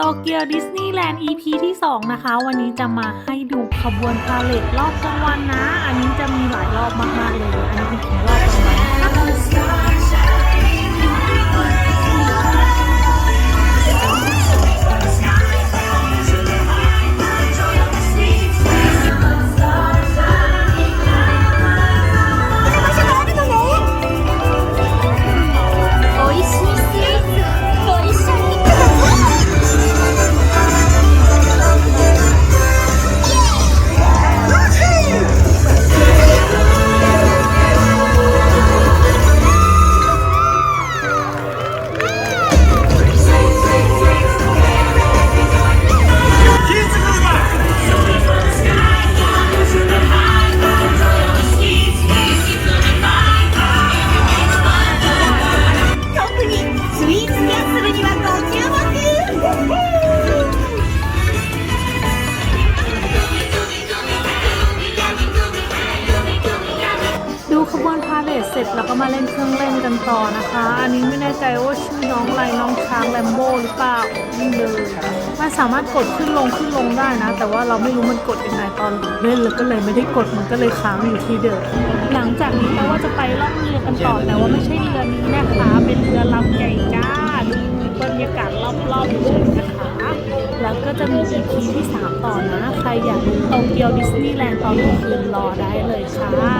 โตเกียวดิสนีย์แลนด์ EP ที่ 2 นะคะ วันนี้จะมาให้ดูขบวนพาเลทรอบกลางวันนะ ดูขบวนพาเลทเสร็จแล้วก็มาเล่นเครื่องเล่นกันต่อนะคะ อันนี้ไม่แน่ใจว่าชื่อน้องอะไรน้องช้างแลมโบหรือเปล่านี่เลยมันสามารถกดขึ้นลงขึ้นลงได้นะ แต่ว่าเราไม่รู้มันกดยังไงตอนเล่นแล้วก็เลยไม่ได้กดมันก็เลยค้างอยู่ที่เดิมหลังจากนี้เราว่าจะไปล่องเรือกันต่อแต่ว่าไม่ใช่เรือนี้นะคะเป็นเรือลำใหญ่จ้าดูบรรยากาศรอบๆเฉยๆนะคะแล้วก็จะมี EP ที่ 3 ต่อนะ ใครอยากดูโตเกียวดิสนีย์แลนด์ตอนกลางคืนรอได้เลยค่ะ